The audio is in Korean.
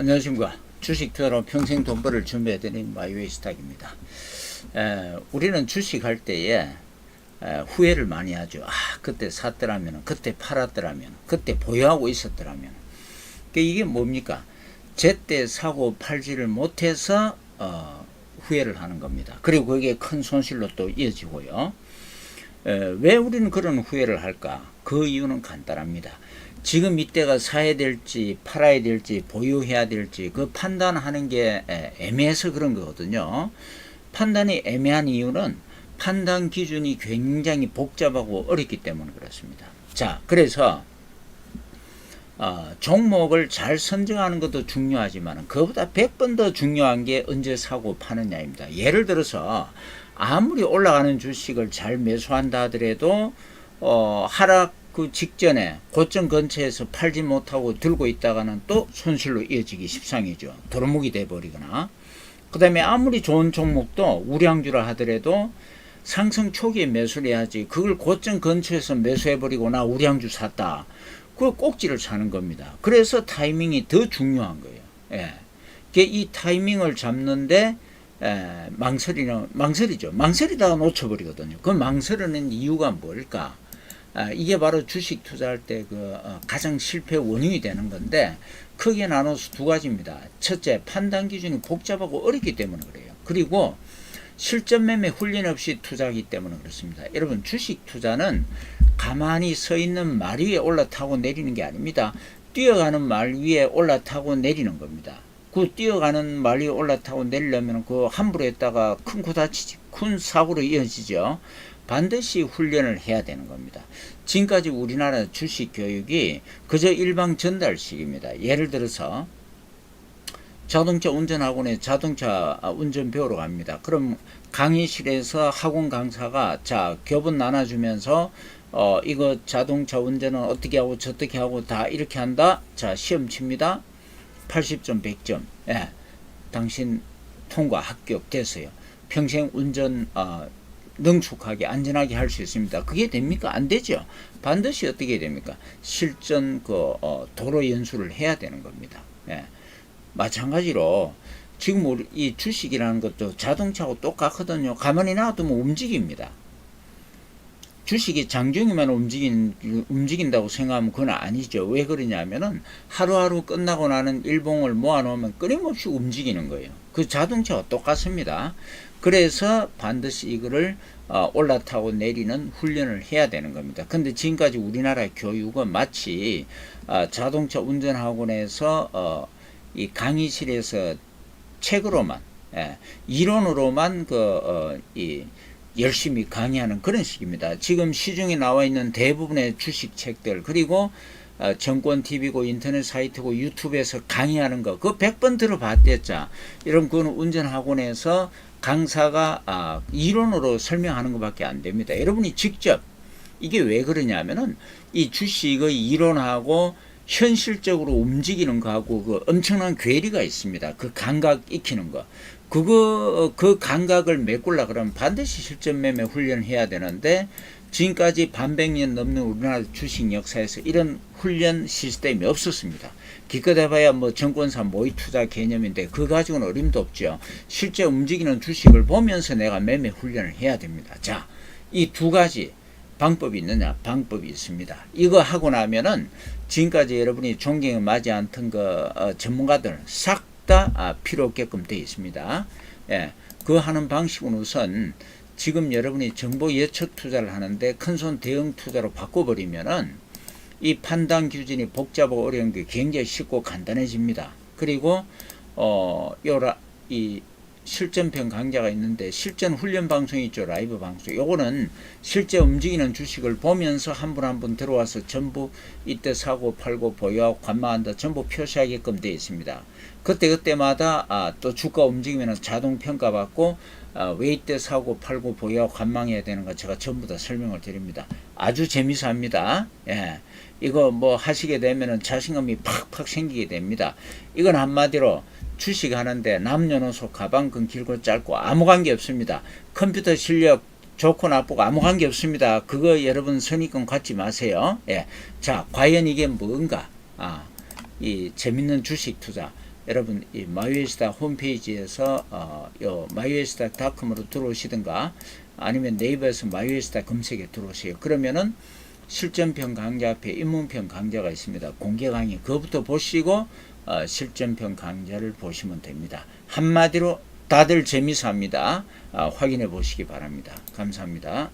안녕하십니까. 주식 투자로 평생 돈 벌을 준비해드린 마이웨이 스탁입니다. 에, 우리는 주식할 때에 에, 후회를 많이 하죠. 아, 그때 샀더라면, 그때 팔았더라면, 그때 보유하고 있었더라면. 그 이게 뭡니까? 제때 사고 팔지를 못해서 어, 후회를 하는 겁니다. 그리고 그게 큰 손실로 또 이어지고요. 에, 왜 우리는 그런 후회를 할까? 그 이유는 간단합니다. 지금 이때가 사야 될지 팔아야 될지 보유해야 될지 그 판단하는 게 에, 애매해서 그런 거거든요. 판단이 애매한 이유는 판단 기준이 굉장히 복잡하고 어렵기 때문에 그렇습니다. 자, 그래서 어, 종목을 잘 선정하는 것도 중요하지만 그보다 100번 더 중요한 게 언제 사고 파느냐입니다. 예를 들어서 아무리 올라가는 주식을 잘 매수한다 하더라도 어, 하락 그 직전에 고점 근처에서 팔지 못하고 들고 있다가는 또 손실로 이어지기 십상이죠. 도루묵이 돼버리거나. 그 다음에 아무리 좋은 종목도 우량주라 하더라도 상승 초기에 매수를 해야지 그걸 고점 근처에서 매수해버리고 나 우량주 샀다. 그 꼭지를 차는 겁니다. 그래서 타이밍이 더 중요한 거예요. 예. 이 타이밍을 잡는데 에, 망설이는 망설이죠. 망설이다가 놓쳐버리거든요. 그 망설이는 이유가 뭘까? 아, 이게 바로 주식 투자할 때그 어, 가장 실패 원인이 되는 건데 크게 나눠서 두 가지입니다. 첫째, 판단 기준이 복잡하고 어렵기 때문에 그래요. 그리고 실전 매매 훈련 없이 투자하기 때문에 그렇습니다. 여러분 주식 투자는 가만히 서 있는 말 위에 올라타고 내리는 게 아닙니다. 뛰어가는 말 위에 올라타고 내리는 겁니다. 그 뛰어가는 말 위에 올라타고 내리려면 그 함부로 했다가 큰 코 다치지 큰 사고로 이어지죠. 반드시 훈련을 해야 되는 겁니다. 지금까지 우리나라 주식 교육이 그저 일방 전달식입니다. 예를 들어서 자동차 운전학원에 자동차 운전 배우러 갑니다. 그럼 강의실에서 학원 강사가 자 교본 나눠주면서 어 이거 자동차 운전은 어떻게 하고 저떻게 하고 다 이렇게 한다. 자 시험 칩니다. 80점 100점. 예. 당신 통과 합격 됐어요. 평생 운전 어, 능숙하게 안전하게 할 수 있습니다. 그게 됩니까? 안 되죠. 반드시 어떻게 됩니까? 실전 그 어, 도로 연수를 해야 되는 겁니다. 예. 마찬가지로 지금 우리 이 주식이라는 것도 자동차하고 똑같거든요. 가만히 놔두면 움직입니다. 주식이 장중이만 움직인, 움직인다고 생각하면 그건 아니죠. 왜 그러냐면은 하루하루 끝나고 나는 일봉을 모아놓으면 끊임없이 움직이는 거예요. 그 자동차와 똑같습니다. 그래서 반드시 이거를 어, 올라타고 내리는 훈련을 해야 되는 겁니다. 근데 지금까지 우리나라 교육은 마치 어, 자동차 운전학원에서 어, 이 강의실에서 책으로만 예, 이론으로만 그 어, 이 열심히 강의하는 그런 식입니다. 지금 시중에 나와 있는 대부분의 주식 책들 그리고 어, 정권 TV고 인터넷 사이트고 유튜브에서 강의하는 거그 100번 들어봤댔자 이런 그는 운전학원에서 강사가 아, 이론으로 설명하는 것밖에 안 됩니다. 여러분이 직접 이게 왜 그러냐면은 이 주식의 이론하고 현실적으로 움직이는 거하고 그 엄청난 괴리가 있습니다. 그 감각 익히는 거. 그거 그 감각을 메꾸려 그러면 반드시 실전 매매 훈련을 해야 되는데 지금까지 반백년 넘는 우리나라 주식 역사에서 이런 훈련 시스템이 없었습니다. 기껏 해봐야 뭐 정권사 모의 투자 개념인데 그 가지고는 어림도 없죠. 실제 움직이는 주식을 보면서 내가 매매 훈련을 해야 됩니다. 자, 이 두 가지 방법이 있느냐? 방법이 있습니다. 이거 하고 나면은 지금까지 여러분이 존경을 맞지 않던 그 어, 전문가들 싹다 아, 필요 없게끔 되어 있습니다. 예, 그 하는 방식은 우선 지금 여러분이 정보 예측 투자를 하는데 큰손 대응 투자로 바꿔버리면은 이 판단 기준이 복잡하고 어려운 게 굉장히 쉽고 간단해집니다. 그리고 어 요라 이 실전편 강좌가 있는데 실전 훈련 방송이 있죠. 라이브 방송. 요거는 실제 움직이는 주식을 보면서 한 분 한 분 들어와서 전부 이때 사고 팔고 보유하고 관망한다. 전부 표시하게끔 되어 있습니다. 그때 그때마다 아, 또 주가 움직이면 자동 평가 받고 아, 왜 이때 사고 팔고 보유하고 관망해야 되는 거 제가 전부 다 설명을 드립니다. 아주 재미있합니다. 예. 이거 뭐 하시게 되면은 자신감이 팍팍 생기게 됩니다. 이건 한마디로 주식 하는데 남녀노소 가방끈 길고 짧고 아무 관계 없습니다. 컴퓨터 실력 좋고 나쁘고 아무 관계 없습니다. 그거 여러분 선입견 갖지 마세요. 예. 자, 과연 이게 뭔가? 아, 이 재밌는 주식 투자. 여러분 이 마이웨스타 홈페이지에서 어, 요 마이웨스타닷컴으로 들어오시든가 아니면 네이버에서 마이웨스타 검색에 들어오세요. 그러면은 실전편 강좌 앞에 입문편 강좌가 있습니다. 공개 강의 그것부터 보시고 어, 실전편 강좌를 보시면 됩니다. 한마디로 다들 재미서 합니다. 아, 확인해 보시기 바랍니다. 감사합니다.